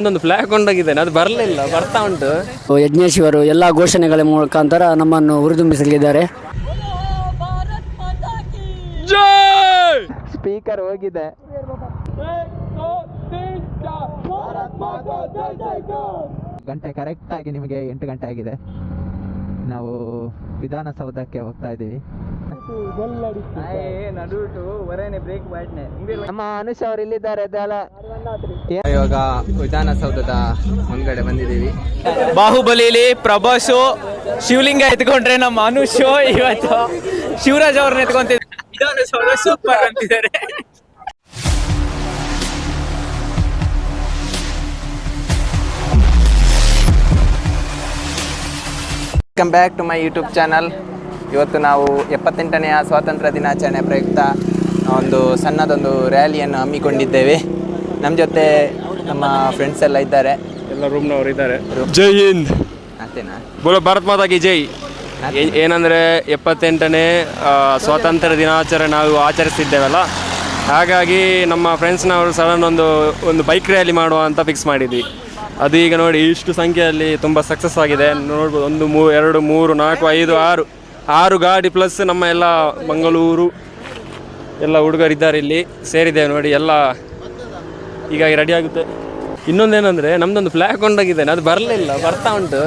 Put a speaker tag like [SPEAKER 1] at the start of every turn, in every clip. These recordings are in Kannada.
[SPEAKER 1] ಒಂದೊಂದು ಫ್ಲಾಗ್ ಕೊಂಡೋಗಿದ್ದೇನೆ ಅದು ಬರಲಿಲ್ಲ ಬರ್ತಾ ಉಂಟು.
[SPEAKER 2] ಯಜ್ಞೇಶ್ ಇವರು ಎಲ್ಲ ಘೋಷಣೆಗಳ ಮುಖಾಂತರ ನಮ್ಮನ್ನು ಹುರಿದುಂಬಿಸಲಿದ್ದಾರೆ.
[SPEAKER 3] ಸ್ಪೀಕರ್ ಹೋಗಿದೆ. ಗಂಟೆ ಕರೆಕ್ಟ್ ಆಗಿ ನಿಮಗೆ ಎಂಟು ಗಂಟೆ ಆಗಿದೆ. ನಾವು ವಿಧಾನಸೌಧಕ್ಕೆ ಹೋಗ್ತಾ ಇದ್ದೀವಿ. ನಮ್ಮ ಅನುಷ್ ಅವರು ಇಲ್ಲಿದ್ದಾರೆ ಅದೆಲ್ಲ ಇವಾಗ ವಿಧಾನಸೌಧದ ಮುಂದ್ಗಡೆ ಬಂದಿದೀವಿ
[SPEAKER 4] ಬಾಹುಬಲಿಲಿ ಪ್ರಭಾಸು ಶಿವಲಿಂಗ ಎತ್ಕೊಂಡ್ರೆ ನಮ್ಮ ಅನುಷ್ ಇವತ್ತು ಶಿವರಾಜ್ ಅವ್ರನ್ನ ಎತ್ಕೊಂತಿದ್ದಾರೆ. ವಿಧಾನಸೌಧ ಸೂಪರ್ ಅಂತಿದ್ದಾರೆ.
[SPEAKER 3] Welcome back to my YouTube channel ಇವತ್ತು ನಾವು ಎಪ್ಪತ್ತೆಂಟನೆಯ ಸ್ವಾತಂತ್ರ್ಯ ದಿನಾಚರಣೆ ಪ್ರಯುಕ್ತ ಒಂದು ಸಣ್ಣದೊಂದು ರ್ಯಾಲಿಯನ್ನು ಹಮ್ಮಿಕೊಂಡಿದ್ದೇವೆ. ನಮ್ಮ ಜೊತೆ ನಮ್ಮ ಫ್ರೆಂಡ್ಸ್ ಎಲ್ಲ ಇದ್ದಾರೆ.
[SPEAKER 1] ಎಲ್ಲ ರೂಮ್ನವರು ಇದ್ದಾರೆ. ಜೈ ಹಿಂದ್.
[SPEAKER 3] ಅಂತೇನಾ
[SPEAKER 1] ಬೋಲೋ ಭಾರತ್ ಮಾತಾಗಿ ಜೈ. ಏ- ಏನಂದ್ರೆ ಎಪ್ಪತ್ತೆಂಟನೇ ಆ, ಸ್ವಾತಂತ್ರ್ಯ ದಿನಾಚರಣೆ ನಾವು ಆಚರಿಸ್ತಿದ್ದೇವಲ್ಲ. ಹಾಗಾಗಿ ನಮ್ಮ ಫ್ರೆಂಡ್ಸ್ನವರು ಸಡನ್ ಒಂದು ಒಂದು ಬೈಕ್ ರ್ಯಾಲಿ ಮಾಡುವ ಅಂತ ಫಿಕ್ಸ್ ಮಾಡಿದ್ವಿ. ಅದು ಈಗ ನೋಡಿ ಇಷ್ಟು ಸಂಖ್ಯೆಯಲ್ಲಿ ತುಂಬ ಸಕ್ಸಸ್ ಆಗಿದೆ. ನೋಡ್ಬೋದು, ಒಂದು ಮೂ, ಎರಡು, ಮೂರು, ನಾಲ್ಕು, ಐದು, ಆರು. ಆರು ಗಾಡಿ ಪ್ಲಸ್ ನಮ್ಮ ಎಲ್ಲ ಮಂಗಳೂರು ಎಲ್ಲ ಹುಡುಗರಿದ್ದಾರೆ ಇಲ್ಲಿ. ಸೇರಿದ್ದೇವೆ ನೋಡಿ, ಎಲ್ಲ ಹೀಗಾಗಿ ರೆಡಿ ಆಗುತ್ತೆ. ಇನ್ನೊಂದೇನೆಂದರೆ, ನಮ್ದೊಂದು ಫ್ಲ್ಯಾಗ್ ಕೊಂಡೋಗಿದ್ದೇನೆ ಅದು ಬರಲಿಲ್ಲ ಬರ್ತಾ ಉಂಟು.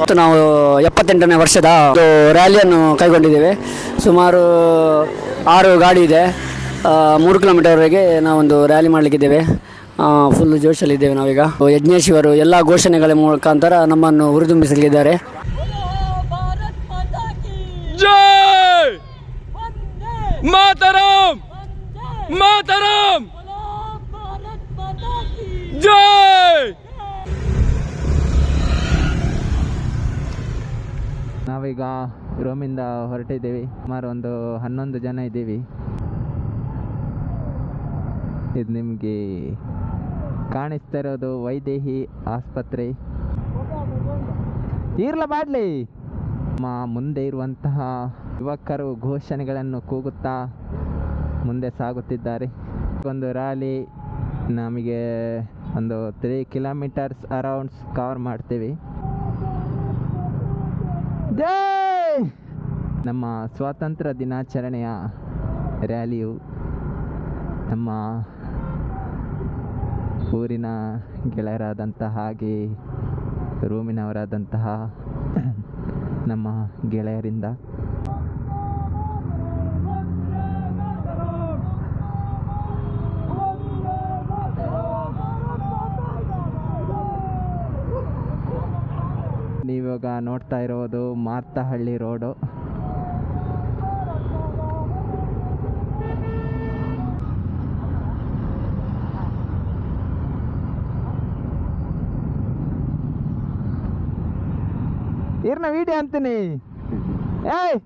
[SPEAKER 2] ಮತ್ತು ನಾವು ಎಪ್ಪತ್ತೆಂಟನೇ ವರ್ಷದ ರ್ಯಾಲಿಯನ್ನು ಕೈಗೊಂಡಿದ್ದೇವೆ. ಸುಮಾರು ಆರು ಗಾಡಿ ಇದೆ. ಮೂರು ಕಿಲೋಮೀಟರ್ವರೆಗೆ ನಾವೊಂದು ರ್ಯಾಲಿ ಮಾಡಲಿಕ್ಕಿದ್ದೇವೆ. ಫುಲ್ ಜೋಶಲ್ಲಿದ್ದೇವೆ ನಾವೀಗ. ಯಜ್ಞೇಶ್ವರು ಎಲ್ಲ ಘೋಷಣೆಗಳ ಮುಖಾಂತರ ನಮ್ಮನ್ನು ಹುರಿದುಂಬಿಸಲಿದ್ದಾರೆ.
[SPEAKER 1] ಜೈ! ಮಾತರಂ ಮಾತರಂ ಜೈ!
[SPEAKER 3] ನಾವೀಗ ರೂಮಿಂದ ಹೊರಟಿದ್ದೀವಿ. ಸುಮಾರು ಒಂದು ಹನ್ನೊಂದು ಜನ ಇದ್ದೀವಿ. ಇದು ನಿಮಗೆ ಕಾಣಿಸ್ತಾ ಇರೋದು ವೈದೇಹಿ ಆಸ್ಪತ್ರೆ. ಇರ್ಲ ಬಾಡ್ಲಿ. ಮುಂದೆ ಇರುವಂತಹ ಯುವಕರು ಘೋಷಣೆಗಳನ್ನು ಕೂಗುತ್ತಾ ಮುಂದೆ ಸಾಗುತ್ತಿದ್ದಾರೆ. ಒಂದು ರ್ಯಾಲಿ ನಮಗೆ ಒಂದು ತ್ರೀ ಕಿಲೋಮೀಟರ್ಸ್ ಅರೌಂಡ್ಸ್ ಕವರ್ ಮಾಡ್ತೀವಿ. ನಮ್ಮ ಸ್ವಾತಂತ್ರ್ಯ ದಿನಾಚರಣೆಯ ರ್ಯಾಲಿಯು ನಮ್ಮ ಊರಿನ ಗೆಳೆಯರಾದಂತಹ ಹಾಗೆ ರೂಮಿನವರಾದಂತಹ ನಮ್ಮ ಗೆಳೆಯರಿಂದ. ನೀವಾಗ ನೋಡ್ತಾ ಇರೋದು ಮಾರ್ತಹಳ್ಳಿ ರೋಡು. ಇರ್ನ ವಿಡಿಯೋ ಅಂತೀನಿ. ಏಯ್.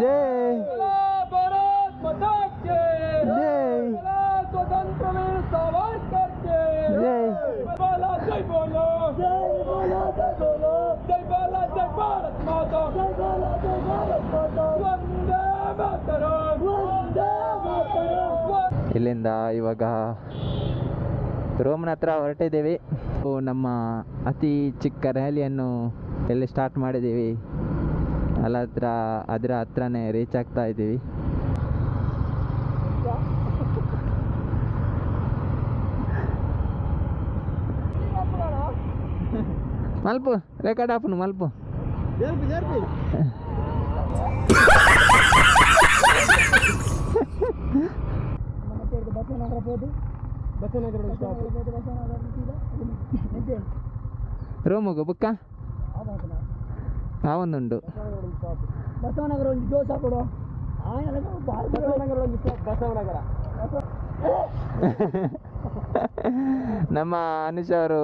[SPEAKER 3] ಜೈ. ಇಲ್ಲಿಂದ ಇವಾಗ ರೋಮ್ನ ಹತ್ರ ಹೊರಟಿದ್ದೀವಿ. ಓ, ನಮ್ಮ ಅತಿ ಚಿಕ್ಕ ರ್ಯಾಲಿಯನ್ನು ಎಲ್ಲಿ ಸ್ಟಾರ್ಟ್ ಮಾಡಿದ್ದೀವಿ? ಅಲ್ಲ ಹತ್ರ ಅದರ ಹತ್ರನೇ ರೀಚ್ ಆಗ್ತಾ ಇದ್ದೀವಿ. ಮಲ್ಪು ರೆಕಾರ್ಡ್ ಮಲ್ಪು ರೂಮುಗು ಬುಕ್ಕ? ಅವನುಂಡು
[SPEAKER 2] ಬಸವನಗರ ಒಂದು ಜೋಶ ಕೊಡು ಬಸವನಗರ ಒಂದು ಬಸವನಗರ
[SPEAKER 3] ನಮ್ಮ ಅನುಷ್ ಅವರು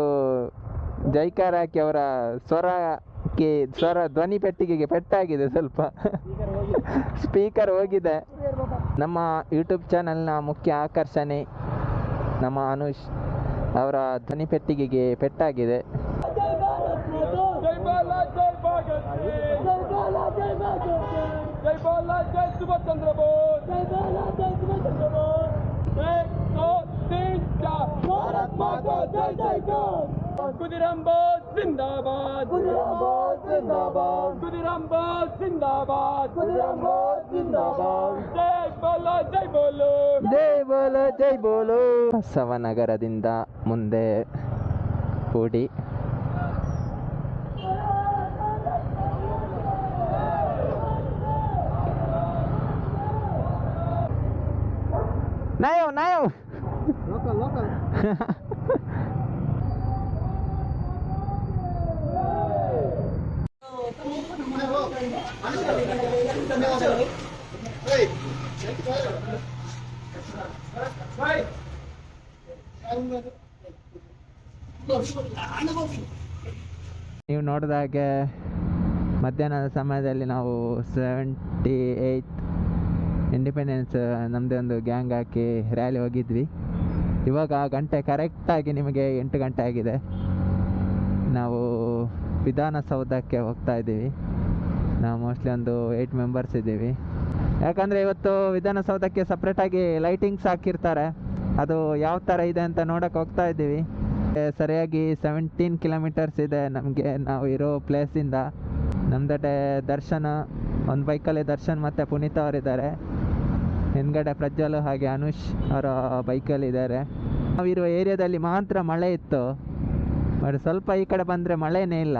[SPEAKER 3] ಜೈಕಾರ ಹಾಕಿ ಅವರ ಸ್ವರಕ್ಕೆ ಸ್ವರ ಧ್ವನಿ ಪೆಟ್ಟಿಗೆಗೆ ಪೆಟ್ಟಾಗಿದೆ ಸ್ವಲ್ಪ. ಸ್ಪೀಕರ್ ಹೋಗಿದೆ. ನಮ್ಮ ಯೂಟ್ಯೂಬ್ ಚಾನಲ್ನ ಮುಖ್ಯ ಆಕರ್ಷಣೆ ನಮ್ಮ ಅನುಷ್ ಅವರ ಧ್ವನಿ ಪೆಟ್ಟಿಗೆಗೆ ಪೆಟ್ಟಾಗಿದೆ
[SPEAKER 1] ಜಿಂದಾಬಾದ್ ಜಿಂದಾಬಾದ್ ಜಿಂದಾಬಾದ್
[SPEAKER 5] ಜೈ ಬಾಲ ಜೈ ಸುಭಾಷ್ ಚಂದ್ರ ಬೋಸ್ ಜೈ ಬೋಲೋ ಜೈ
[SPEAKER 3] ಬೋಲೋ ಬಸವನಗರದಿಂದ ಮುಂದೆ ಕೂಡಿ. ನಾಯೋ ನಾಯೋ. Hey! ನೀವು ನೋಡಿದ ಹಾಗೆ ಮಧ್ಯಾಹ್ನದ ಸಮಯದಲ್ಲಿ ನಾವು ಸೆವೆಂಟಿ ಏಯ್ತ್ ಇಂಡಿಪೆಂಡೆನ್ಸ್ ನಮ್ಮದೇ ಒಂದು ಗ್ಯಾಂಗ್ ಹಾಕಿ ರ್ಯಾಲಿ ಹೋಗಿದ್ವಿ. ಇವಾಗ ಗಂಟೆ ಕರೆಕ್ಟಾಗಿ ನಿಮಗೆ ಎಂಟು ಗಂಟೆ ಆಗಿದೆ. ನಾವು ವಿಧಾನಸೌಧಕ್ಕೆ ಹೋಗ್ತಾ ಇದ್ದೀವಿ. ನಾವು ಮೋಸ್ಟ್ಲಿ ಒಂದು ಏಯ್ಟ್ ಮೆಂಬರ್ಸ್ ಇದ್ದೀವಿ. ಯಾಕಂದರೆ ಇವತ್ತು ವಿಧಾನಸೌಧಕ್ಕೆ ಸಪ್ರೇಟಾಗಿ ಲೈಟಿಂಗ್ಸ್ ಹಾಕಿರ್ತಾರೆ. ಅದು ಯಾವ ಥರ ಇದೆ ಅಂತ ನೋಡೋಕೆ ಹೋಗ್ತಾ ಇದ್ದೀವಿ. ಸರಿಯಾಗಿ ಸೆವೆಂಟೀನ್ ಕಿಲೋಮೀಟರ್ಸ್ ಇದೆ ನಮಗೆ. ನಾವು ಇರೋ ಪ್ಲೇಸಿಂದ ನಮ್ಮದಡೆ ದರ್ಶನ, ಒಂದು ಬೈಕಲ್ಲಿ ದರ್ಶನ್ ಮತ್ತು ಪುನೀತ್ ಅವರಿದ್ದಾರೆ. ಹಿಂದ್ಗಡೆ ಪ್ರಜ್ವಲ್ ಹಾಗೆ ಅನುಷ್ ಅವರ ಬೈಕಲ್ಲಿ ಇದ್ದಾರೆ. ನಾವಿರುವ ಏರಿಯಾದಲ್ಲಿ ಮಾತ್ರ ಮಳೆ ಇತ್ತು. ಬಟ್ ಸ್ವಲ್ಪ ಈ ಕಡೆ ಬಂದರೆ ಮಳೆನೇ ಇಲ್ಲ.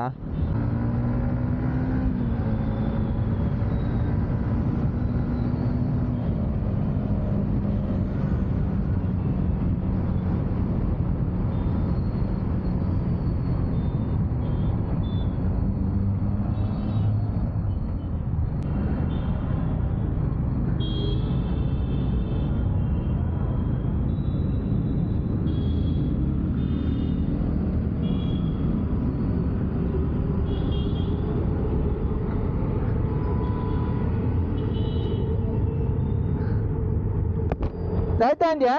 [SPEAKER 3] ಆಯ್ತಾ ಅಂದ್ಯಾ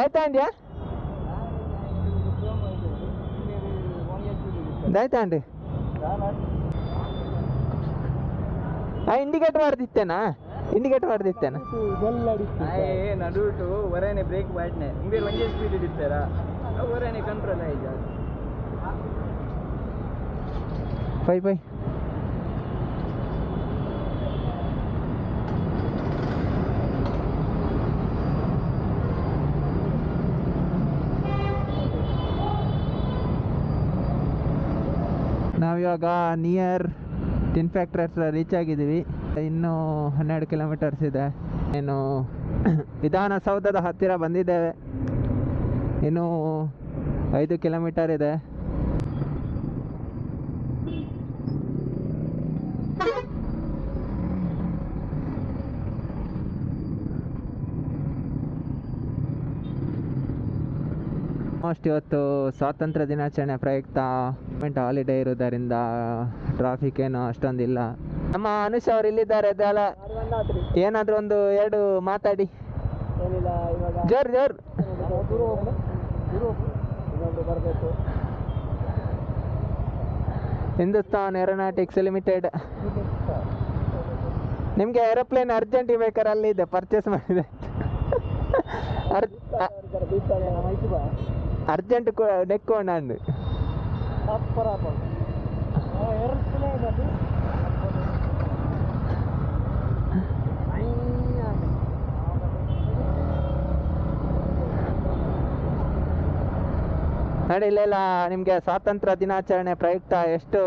[SPEAKER 3] ಆಯ್ತಾ ಅಂದ್ಯಾ ಆಯ್ತಾ ಆ ಇಂಡಿಕೇಟರ್ ಮಾಡ್ದಿತ್ತೇನಾ ಇಂಡಿಕೇಟರ್ ಹೊಡೆದಿತ್ತೇನೆ.
[SPEAKER 6] ನಡುಟು ಹೊರನೆ ಬ್ರೇಕ್ ಮಾಡ್ನೆ ನಿಮಗೆ ಒಂದೇ ಸ್ಪೀಡ್ ಇಡ್ತಾರಾ ಹೊರನೆ ಕಂಟ್ರೋಲ್ ಆಯ್ತು
[SPEAKER 3] ಬೈ ಬೈ ನಾವಿವಾಗ ನಿಯರ್ ಟಿನ್ ಫ್ಯಾಕ್ಟ್ರಿ ಹತ್ರ ರೀಚ್ ಆಗಿದ್ದೀವಿ. ಇನ್ನೂ ಹನ್ನೆರಡು ಕಿಲೋಮೀಟರ್ಸ್ ಇದೆ. ಏನು ವಿಧಾನಸೌಧದ ಹತ್ತಿರ ಬಂದಿದ್ದೇವೆ. ಇನ್ನೂ ಐದು ಕಿಲೋಮೀಟರ್ ಇದೆ. ಆಲ್ಮೋಸ್ಟ್ ಇವತ್ತು ಸ್ವಾತಂತ್ರ್ಯ ದಿನಾಚರಣೆ ಪ್ರಯುಕ್ತ ಹಾಲಿಡೇ ಇರೋದರಿಂದ ಟ್ರಾಫಿಕ್ ಏನು ಅಷ್ಟೊಂದಿಲ್ಲ. ನಮ್ಮ ಅನುಷ್ ಅವರು ಇಲ್ಲಿದ್ದಾರೆ ಏನಾದರೂ ಒಂದು ಎರಡು ಮಾತಾಡಿ. ಜೋರ್ ಜೋರ್. Hindustan Aeronautics Limited. ನಿಮಗೆ ಏರೋಪ್ಲೇನ್ ಅರ್ಜೆಂಟ್ ಬೇಕಾದ್ರೆ ಅಲ್ಲಿದೆ ಪರ್ಚೇಸ್ ಮಾಡಿದೆ. ಅರ್ಜೆಂಟ್ ನೆಕ್ಕೋಣ ನೋಡಿ ಇಲ್ಲೆಲ್ಲ ನಿಮಗೆ ಸ್ವಾತಂತ್ರ್ಯ ದಿನಾಚರಣೆ ಪ್ರಯುಕ್ತ ಎಷ್ಟು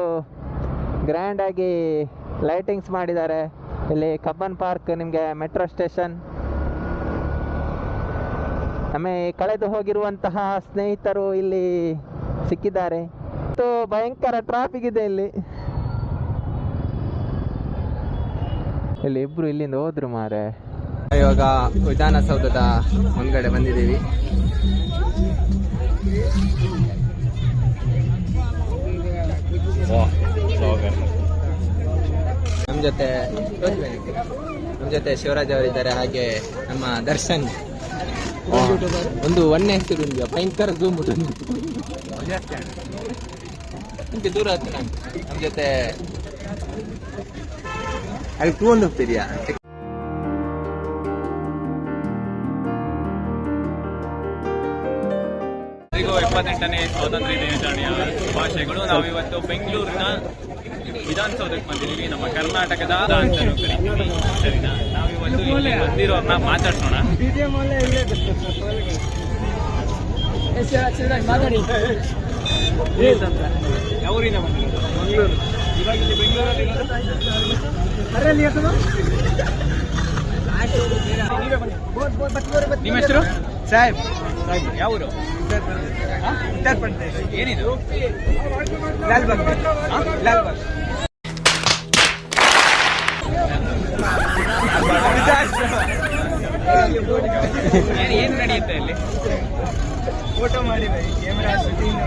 [SPEAKER 3] ಗ್ರ್ಯಾಂಡಾಗಿ ಲೈಟಿಂಗ್ಸ್ ಮಾಡಿದ್ದಾರೆ. ಇಲ್ಲಿ ಕಬ್ಬನ್ ಪಾರ್ಕ್, ನಿಮಗೆ ಮೆಟ್ರೋ ಸ್ಟೇಷನ್ ನಮಗೆ ಕಳೆದು ಹೋಗಿರುವಂತಹ ಸ್ನೇಹಿತರು ಇಲ್ಲಿ ಸಿಕ್ಕಿದ್ದಾರೆ. ಮತ್ತು ಭಯಂಕರ ಟ್ರಾಫಿಕ್ ಇದೆ ಇಲ್ಲಿ. ಇಲ್ಲಿ ಇಬ್ರು ಇಲ್ಲಿಂದ ಹೋದ್ರು ಮಾರೆ.
[SPEAKER 7] ಇವಾಗ ವಿಧಾನಸೌಧದ ಮುಂದ್ಗಡೆ ಬಂದಿದ್ದೀವಿ. ನಮ್ಮ ಜೊತೆ ನಮ್ಮ ಜೊತೆ ಶಿವರಾಜ್ ಅವರಿದ್ದಾರೆ ಹಾಗೆ ನಮ್ಮ ದರ್ಶನ್. ಒಂದು ಒನ್ನೆ ಹೆಸರು ಭಯಂಕರ ಝೂಮ್ ನಿಮ್ಗೆ ದೂರ ಹತ್ತಿರ ನಮ್ಮ ಜೊತೆ ಅಲ್ಲಿ ತಗೊಂಡು ಹೋಗ್ತಿದ್ಯಾ?
[SPEAKER 4] ಎಪ್ಪತ್ತೆಂಟನೇ ಸ್ವಾತಂತ್ರ್ಯ ದಿನಾಚರಣೆಯ ಭಾಷೆಗಳು. ನಾವಿವತ್ತು ಬೆಂಗಳೂರಿನ ವಿಧಾನಸೌಧಕ್ಕೆ ಬಂದಿದ್ದೀವಿ. ನಮ್ಮ ಕರ್ನಾಟಕದ ಅಂತ ಕರಿತೀವಿ ಸರಿನಾ? ನಾವಿವತ್ತು ಇಲ್ಲಿ ಬಂದಿರೋರ್ನ ಮಾತಾಡ್ಸೋಣ. ಯಾವೂರಿಂದ ಬಂದಿರೋದು? ಮಂಗಳೂರು. ಇವಾಗ ಇಲ್ಲಿ ಬೆಂಗಳೂರಲ್ಲಿ ನಿಮ್ಮ ಹೆಸರು? ಸಾಹೇಬ್. ಯಾವ ಊರು ಉತ್ತರ ಪ್ರದೇಶ ಏನಿದು? ಲಾಲ್ಬಾಗ್ ಲಾಲ್ಬಾಗ್. ಏನು ನಡೆಯುತ್ತೆ ಇಲ್ಲಿ? ಫೋಟೋ ಮಾಡಿದೆ. ಕ್ಯಾಮೆರಾ ಶೂಟಿಂಗ್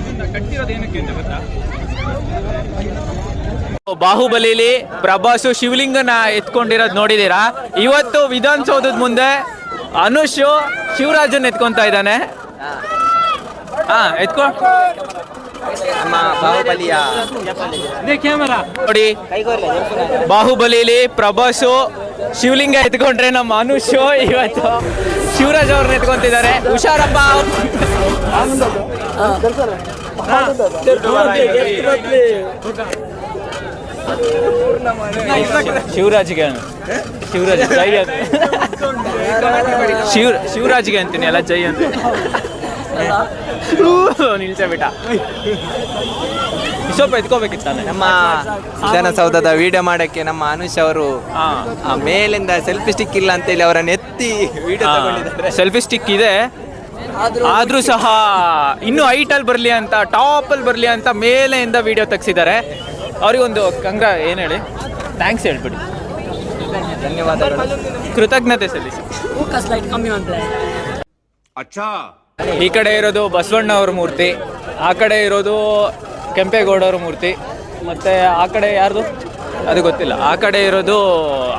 [SPEAKER 4] ಇದನ್ನ ಕಟ್ಟಿರೋದು ಏನಕ್ಕೆ ಅಂತ ಗೊತ್ತಾ? ಬಾಹುಬಲಿಲಿ ಪ್ರಭಾಸು ಶಿವಲಿಂಗನ ಎತ್ಕೊಂಡಿರೋದು ನೋಡಿದೀರಾ ಇವತ್ತು ವಿಧಾನಸೌಧದ ಮುಂದೆ ಅನುಷ್ ಶಿವರಾಜನ್ ಎತ್ಕೊಂತ ಇದ್ದಾನೆ. ಹಾ. ಎತ್ಕೊ.
[SPEAKER 7] ನಮ್ಮ ಬಾಹುಬಲಿಯ
[SPEAKER 4] ನೋಡಿ ಬಾಹುಬಲಿಲಿ ಪ್ರಭಾಸು ಶಿವಲಿಂಗ ಎತ್ಕೊಂಡ್ರೆ ನಮ್ಮ ಅನುಷ್ ಇವತ್ತು ಶಿವರಾಜ್ ಅವ್ರನ್ನ ಎತ್ಕೊಂತಿದ್ದಾರೆ. ಹುಷಾರಪ್ಪ. ಶಿವರಾಜ್ಗೆ. ಶಿವರಾಜ್ ಶಿವ ಶಿವರಾಜ್ಗೆ ಅಂತೀನಿ ಎಲ್ಲ ಜೈ ಅಂತ ನಿಲ್ಸೇ ಬಿಟ್ಟ ಸ್ವಲ್ಪ ಎತ್ಕೋಬೇಕಿತ್ತ
[SPEAKER 7] ನಮ್ಮ ವಿಧಾನಸೌಧದ ವಿಡಿಯೋ ಮಾಡಕ್ಕೆ ನಮ್ಮ ಅನುಷ್ ಅವರು ಆ ಮೇಲಿಂದ ಸೆಲ್ಫಿ ಸ್ಟಿಕ್ ಇಲ್ಲ ಅಂತೇಳಿ ಅವರನ್ನ ಎತ್ತಿ ವಿಡಿಯೋ ತಗೊಂಡಿದ್ದಾರೆ.
[SPEAKER 4] ಸೆಲ್ಫಿ ಸ್ಟಿಕ್ ಇದೆ. ಆದ್ರೂ ಸಹ ಇನ್ನೂ ಹೈಟಲ್ಲಿ ಬರಲಿ ಅಂತ ಟಾಪಲ್ಲಿ ಬರಲಿ ಅಂತ ಮೇಲೆಯಿಂದ ವಿಡಿಯೋ ತೆಗ್ಸಿದ್ದಾರೆ. ಅವ್ರಿಗೊಂದು ಕಂಗ್ರ ಏನು ಹೇಳಿ? ಥ್ಯಾಂಕ್ಸ್ ಹೇಳ್ಬಿಡಿ.
[SPEAKER 7] ಧನ್ಯವಾದಗಳು.
[SPEAKER 4] ಕೃತಜ್ಞತೆ ಸಲ್ಲಿಸಿ. ಈ ಕಡೆ ಇರೋದು ಬಸವಣ್ಣ ಅವ್ರ ಮೂರ್ತಿ ಆ ಕಡೆ ಇರೋದು ಕೆಂಪೇಗೌಡವ್ರ ಮೂರ್ತಿ ಮತ್ತೆ ಆ ಕಡೆ ಯಾರ್ದು? ಅದು ಗೊತ್ತಿಲ್ಲ. ಆ ಕಡೆ ಇರೋದು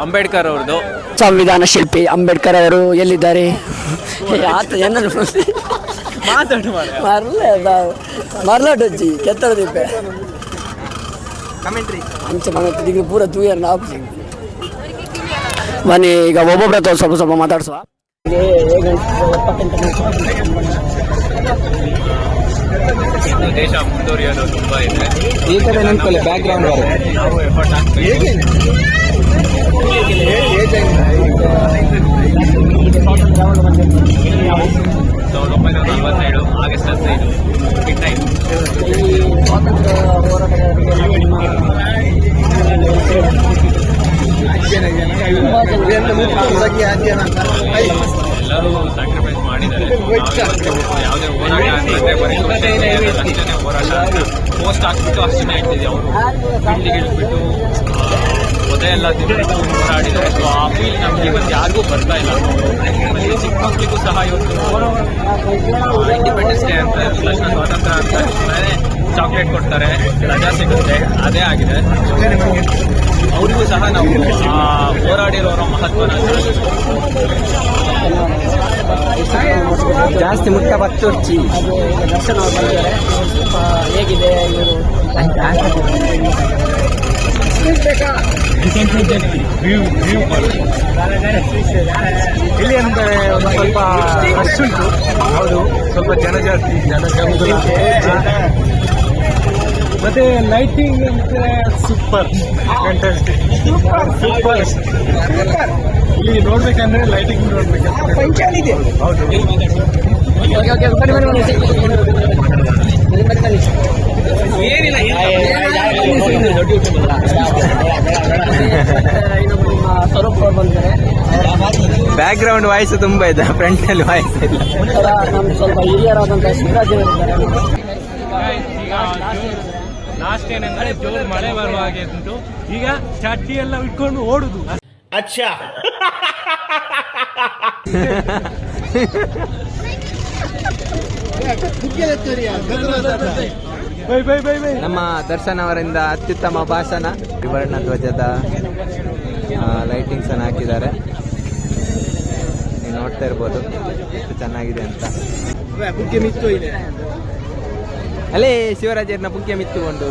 [SPEAKER 4] ಅಂಬೇಡ್ಕರ್ ಅವ್ರದ್ದು.
[SPEAKER 2] ಸಂವಿಧಾನ ಶಿಲ್ಪಿ ಅಂಬೇಡ್ಕರ್ ಅವರು ಎಲ್ಲಿದ್ದಾರೆ? ಆತ ಜನರು
[SPEAKER 4] ಮಾತಾಡು
[SPEAKER 2] ಮರಲೇ ಮರಲಾಟೊಚ್ಚಿ ಕೆತ್ತಡ ದೀಪೆ.
[SPEAKER 7] ಕಮೆಂಟ್ರಿ
[SPEAKER 2] ಅಂಚೆ ಮನೆ ಈಗ ಪೂರ ತೂಯರ್ ನಾವು ಬನ್ನಿ ಈಗ ಒಬ್ಬೊಬ್ಬರ ಹತ್ರ ಸ್ವಲ್ಪ ಸ್ವಲ್ಪ ಮಾತಾಡ್ಸುವ.
[SPEAKER 4] ದೇಶ ಮುಂದುವರಿಯೋದು ತುಂಬಾ ಇದೆ
[SPEAKER 7] ಈ ಕಡೆ ನಿಂತ್ಕೊಳ್ಳಿ ಬ್ಯಾಕ್ ಗ್ರೌಂಡ್ ಬರುತ್ತೆ.
[SPEAKER 4] ನಾವು ಎಫರ್ಟ್ ಹಾಕ್ಬೇಕು ಸಾವಿರದ ಒಂಬೈನೂರ ನಲವತ್ತೇಳು ಎಲ್ಲರೂ ಸ್ಯಾಕ್ರಿಫೈಸ್ ಮಾಡಿದ್ದಾರೆ. ಯಾವುದೇ ಹೋರಾಟ ಅಂತಂದ್ರೆ ಬರೀ ಹೋರಾಟ ಪೋಸ್ಟ್ ಹಾಕ್ಬಿಟ್ಟು ಅಷ್ಟೇ ಇಟ್ಟಿದೆ ಅವರು. ಫೀಲ್ಡಿಗೆ ಇಳಿದ್ಬಿಟ್ಟು ಒದೆ ಎಲ್ಲ ತಿಂದು ಹೋರಾಡಿದ್ದಾರೆ. ಸೊ ಆ ಫೀಲ್ ನಮ್ಗೆ ಇವತ್ತು ಯಾರಿಗೂ ಬರ್ತಾ ಇಲ್ಲ. ಚಿಕ್ಕ ಮಕ್ಕಳಿಗೂ ಸಹ ಇವತ್ತು ಇಂಡಿಪೆಂಡೆನ್ಸ್ ಡೇ ಅಂತ ತಕ್ಷಣ ಸ್ವಾತಂತ್ರ್ಯ ಅಂತ ಚಾಕ್ಲೇಟ್ ಕೊಡ್ತಾರೆ ರಜಾ ಸಿಗುತ್ತೆ ಅದೇ ಆಗಿದೆ. ಅವರಿಗೂ ಸಹ ನಾವು ಆ ಹೋರಾಡಿರೋರ ಮಹತ್ವನ
[SPEAKER 7] ಜಾಸ್ತಿ ಮುಟ್ಟ
[SPEAKER 2] ಬತ್ತು ಹೇಗಿದೆ ಇವರು
[SPEAKER 8] ಇಲ್ಲಿ ಅಂದರೆ ಒಂದು ಸ್ವಲ್ಪ ರಶ್ ಉಂಟು. ಹೌದು ಸ್ವಲ್ಪ ಜನ ಜಾಸ್ತಿ ಜನ ಜಂಗುಳ ಮತ್ತೆ ಲೈಟಿಂಗ್ ಅಂದ್ರೆ ಸೂಪರ್ ಫ್ಯಾಂಟಾಸ್ಟಿಕ್ ಸೂಪರ್ ಇಲ್ಲಿ ನೋಡ್ಬೇಕಂದ್ರೆ ಲೈಟಿಂಗ್ ನೋಡ್ಬೇಕಂದ್ರೆ ಹೌದು
[SPEAKER 2] ನಿಮ್ಮ ಸ್ವರೂಪ್ ಅವ್ರು ಬಂದಿದ್ದಾರೆ
[SPEAKER 7] ಬ್ಯಾಕ್ ಗ್ರೌಂಡ್ ವಾಯ್ಸ್ ತುಂಬಾ ಇದೆ ಫ್ರಂಟ್ ಅಲ್ಲಿ ವಾಯ್ಸ್ ಇಲ್ಲ
[SPEAKER 2] ಸ್ವಲ್ಪ ಹಿರಿಯರಾದಂಥ ಶಿವರಾಜ್ ಇದ್ದಾರೆ
[SPEAKER 8] ಲಾಸ್ಟ್ ಏನಂದ್ರೆ ಜೋರು ಮಳೆ ಬರುವ ಹಾಗೆ ಉಂಟು. ಈಗ ಚಟ್ಟಿ ಎಲ್ಲ ಇಟ್ಕೊಂಡು ಓಡುದು. ಅಚ್ಚಾ. ಬೈ ಬೈ ಬೈ
[SPEAKER 7] ನಮ್ಮ ದರ್ಶನ್ ಅವರಿಂದ ಅತ್ಯುತ್ತಮ ಭಾಷಣ. ತ್ರಿವರ್ಣ ಧ್ವಜದ ಲೈಟಿಂಗ್ಸ್ ಅನ್ನು ಹಾಕಿದ್ದಾರೆ. ನೀವು ನೋಡ್ತಾ ಇರ್ಬೋದು ಎಷ್ಟು ಚೆನ್ನಾಗಿದೆ ಅಂತ. ಅಲ್ಲೇ ಶಿವರಾಜರ್ನ ಮಿತ್ತುಕೊಂಡು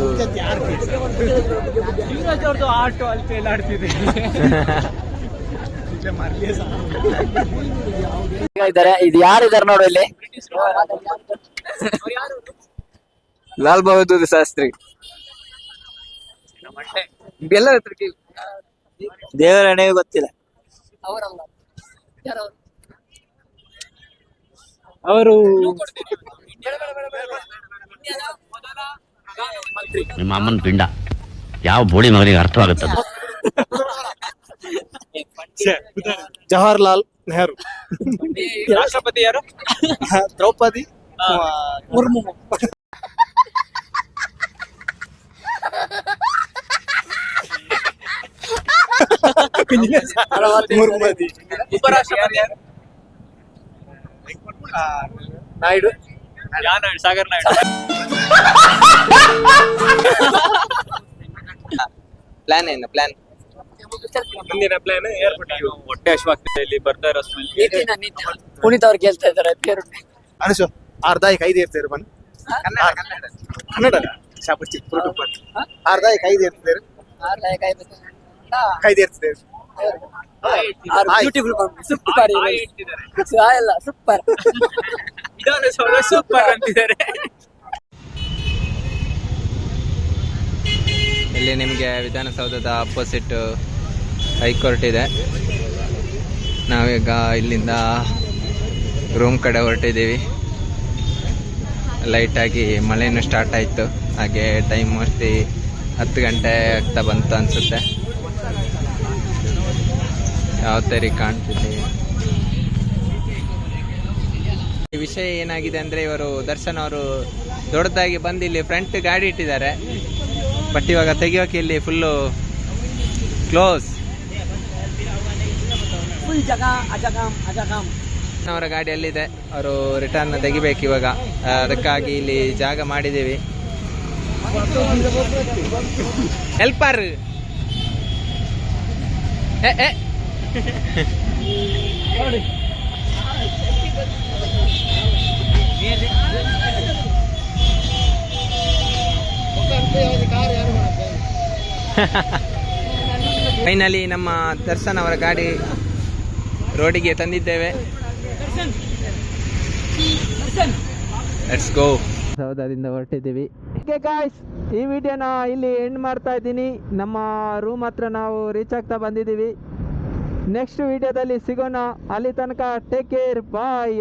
[SPEAKER 9] ಆಟೋ ಅಲ್ಲಿ ಎಲ್ಲ ಆಡ್ತಿದೆ
[SPEAKER 2] ಇದ್ದಾರೆ ಇದು ಯಾರಿದ್ದಾರೆ ನೋಡು ಇಲ್ಲಿ?
[SPEAKER 10] ಲಾಲ್ ಬಹದ್ದೂರ್ ಶಾಸ್ತ್ರಿ. ಎಲ್ಲರ ಹತ್ರ ಕೇಳಿ.
[SPEAKER 2] ದೇವರ ಹಣೆಗೆ ಗೊತ್ತಿಲ್ಲ.
[SPEAKER 9] ಅವರು
[SPEAKER 11] ನಿಮ್ಮ ಅಮ್ಮನ ಪಿಂಡ. ಯಾವ ಬೋಳಿ ಮಗನಿಗೆ ಅರ್ಥವಾಗುತ್ತದೆ?
[SPEAKER 9] ಜವಾಹರ್ಲಾಲ್ ನೆಹರು.
[SPEAKER 4] ರಾಷ್ಟ್ರಪತಿ ಯಾರು?
[SPEAKER 9] ದ್ರೌಪದಿ ಮುರ್ಮು.
[SPEAKER 4] ಉಪರಾಷ್ಟ್ರಪತಿ ಯಾರು?
[SPEAKER 9] ನಾಯ್ಡು.
[SPEAKER 4] ಸಾಗರ್ ನಾಯ್ಡು.
[SPEAKER 7] ಪ್ಲಾನ್ ಏನು ಪ್ಲಾನ್
[SPEAKER 4] ಮುಂದಿನ ಪ್ಲಾನ್ ಏರ್ಪೋರ್ಟ್ ಹೊಟ್ಟೆ ಹಶ್ವಾಗ್ತಿದೆ ಇಲ್ಲಿ ಬರ್ತಾ ಇರೋ
[SPEAKER 2] ಪುನೀತ್ ಅವ್ರು ಕೇಳ್ತಾ ಇದ್ದಾರೆ
[SPEAKER 9] ಅರ್ಧ ಈಗ ಐದು ಇರ್ತೀರಿ ಬನ್ನಿ. ಕನ್ನಡ ಶಾಪುಚ್ಚಿ ಅರ್ಧಾಯಿಕ್ ಐದು ಇರ್ತೀರಿ ಐದು ಇರ್ತೀರಿ
[SPEAKER 2] ಬ್ಯೂಟಿಫುಲ್ ಸೂಪರ್ ಎಲ್ಲ ಸೂಪರ್
[SPEAKER 4] ಸೂಪರ್ ಅಂತಿದ್ದಾರೆ.
[SPEAKER 7] ಇಲ್ಲಿ ನಿಮಗೆ ವಿಧಾನಸೌಧದ ಅಪೋಸಿಟ್ ಹೈಕೋರ್ಟ್ ಇದೆ. ನಾವೀಗ ಇಲ್ಲಿಂದ ರೂಮ್ ಕಡೆ ಹೊರಟಿದ್ದೀವಿ. ಲೈಟಾಗಿ ಮಳೆನೂ ಸ್ಟಾರ್ಟ್ ಆಯಿತು. ಹಾಗೆ ಟೈಮ್ ಮೋಸ್ಟ್ಲಿ ಹತ್ತು ಗಂಟೆ ಆಗ್ತಾ ಬಂತು ಅನಿಸುತ್ತೆ. ಯಾವ ಥರ ಕಾಣ್ತಿದೆ? ಈ ವಿಷಯ ಏನಾಗಿದೆ ಅಂದರೆ ಇವರು ದರ್ಶನ್ ಅವರು ದೊಡ್ಡದಾಗಿ ಬಂದು ಇಲ್ಲಿ ಫ್ರಂಟ್ ಗಾಡಿ ಇಟ್ಟಿದ್ದಾರೆ. ಬಟ್ ಇವಾಗ ತೆಗಿಯೋಕೆ ಇಲ್ಲಿ ಫುಲ್ಲು ಕ್ಲೋಸ್ ಅವರ ಗಾಡಿ ಅಲ್ಲಿದೆ ಅವರು ರಿಟರ್ನ್ ತೆಗಿಬೇಕು ಇವಾಗ. ಅದಕ್ಕಾಗಿ ಇಲ್ಲಿ ಜಾಗ ಮಾಡಿದ್ದೀವಿ. ಹೆಲ್ಪರ್ ಫೈನಲಿ ನಮ್ಮ ದರ್ಶನ್ ಅವರ ಗಾಡಿ ರೋಡಿಗೆ ತಂದಿದ್ದೇವೆ. ಸೌದಾದಿಂದ ಹೊರಟಿದ್ದೀವಿ. ಗಾಯ್ಸ್ ಈ ವಿಡಿಯೋನ ಇಲ್ಲಿ ಎಂಡ್ ಮಾಡ್ತಾ ಇದ್ದೀನಿ. ನಮ್ಮ ರೂಮ್ ಹತ್ರ ನಾವು ರೀಚ್ ಆಗ್ತಾ ಬಂದಿದ್ದೀವಿ. ನೆಕ್ಸ್ಟ್ ವಿಡಿಯೋದಲ್ಲಿ ಸಿಗೋಣ. ಅಲ್ಲಿ ತನಕ ಟೇಕ್ ಕೇರ್ ಬಾಯ್